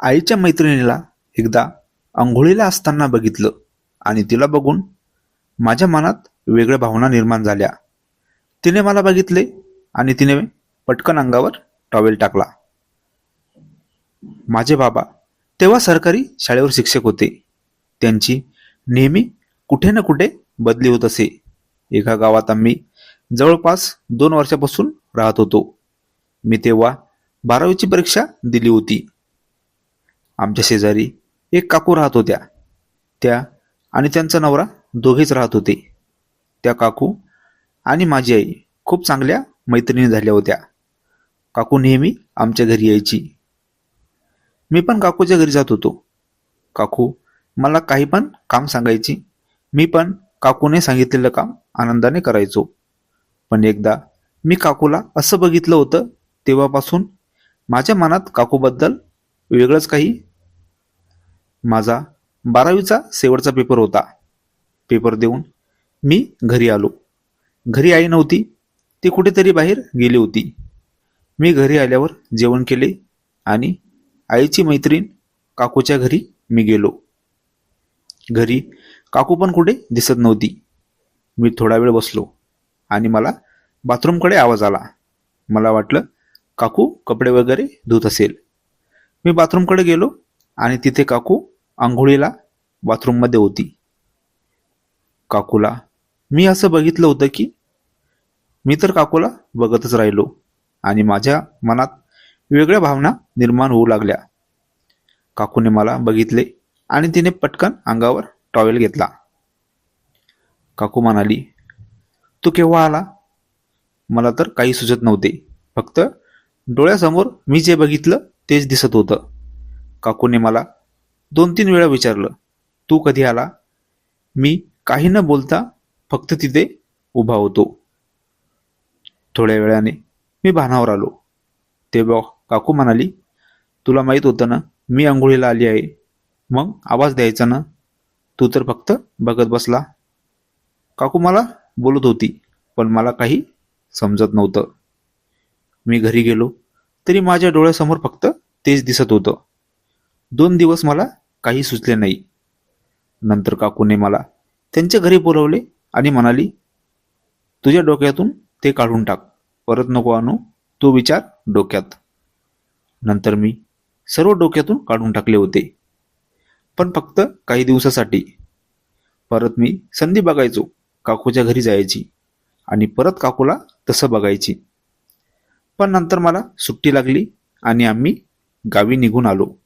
आईच्या मैत्रिणीला एकदा आंघोळीला असताना बघितलं आणि तिला बघून माझ्या मनात वेगळ्या भावना निर्माण झाल्या. तिने मला बघितले आणि तिने पटकन अंगावर टॉवेल टाकला. माझे बाबा तेव्हा सरकारी शाळेवर शिक्षक होते. त्यांची नेहमी कुठे ना कुठे बदली होत असे. एका गावात आम्ही जवळपास दोन वर्षापासून राहत होतो. मी तेव्हा बारावीची परीक्षा दिली होती. आमच्या शेजारी एक काकू राहत होत्या. त्या आणि त्यांचा नवरा दोघेच राहत होते. त्या काकू आणि माझी आई खूप चांगल्या मैत्रिणी झाल्या होत्या. काकू नेहमी आमच्या घरी यायची. मी पण काकूच्या घरी जात होतो. काकू मला काही पण काम सांगायची. मी पण काकूने सांगितलेलं काम आनंदाने करायचो. पण एकदा मी काकूला असं बघितलं होतं तेव्हापासून माझ्या मनात काकूबद्दल वेगळंच काही माझा बारावीचा शेवटचा पेपर होता. पेपर देऊन मी घरी आलो. घरी आई नव्हती ती कुठेतरी बाहेर गेली होती. मी घरी आल्यावर जेवण केले आणि आईची मैत्रीण काकूच्या घरी मी गेलो. घरी काकू पण कुठे दिसत नव्हती. मी थोडा वेळ बसलो आणि मला बाथरूमकडे आवाज आला. मला वाटलं काकू कपडे वगैरे धुत असेल. मी बाथरूमकडे गेलो आणि तिथे काकू आंघोळीला बाथरूममध्ये होती. काकूला मी असं बघितलं होतं की मी तर काकूला बघतच राहिलो आणि माझ्या मनात वेगळ्या भावना निर्माण होऊ लागल्या. काकूने मला बघितले आणि तिने पटकन अंगावर टॉवेल घेतला. काकू म्हणाली तू केव्हा आला? मला तर काही सुचत नव्हते. फक्त डोळ्यासमोर मी जे बघितलं तेच दिसत होतं. काकूने मला दोन तीन वेळा विचारलं तू कधी आला? मी काही न बोलता फक्त तिथे उभा होतो. थोड्या वेळाने मी भानावर आलो. तेव्हा काकू म्हणाली तुला माहीत होतं ना मी आंघोळीला आली आहे. मग आवाज द्यायचा ना? तू तर फक्त बघत बसला. काकू मला बोलत होती पण मला काही समजत नव्हतं. मी घरी गेलो तरी माझ्या डोळ्यासमोर फक्त तेच दिसत होतं. दोन दिवस मला काही सुचले नाही. नंतर काकूने मला त्यांच्या घरी बोलवले आणि म्हणाली तुझ्या डोक्यातून ते काढून टाक. परत नको आणू. तो विचार डोक्यात. नंतर मी सर्व डोक्यातून काढून टाकले होते. पण फक्त काही दिवसासाठी. परत मी संधी बघायचो काकूच्या घरी जायची आणि परत काकूला तसं बघायची. पण नंतर मला सुट्टी लागली आणि आम्ही गावी निघून आलो.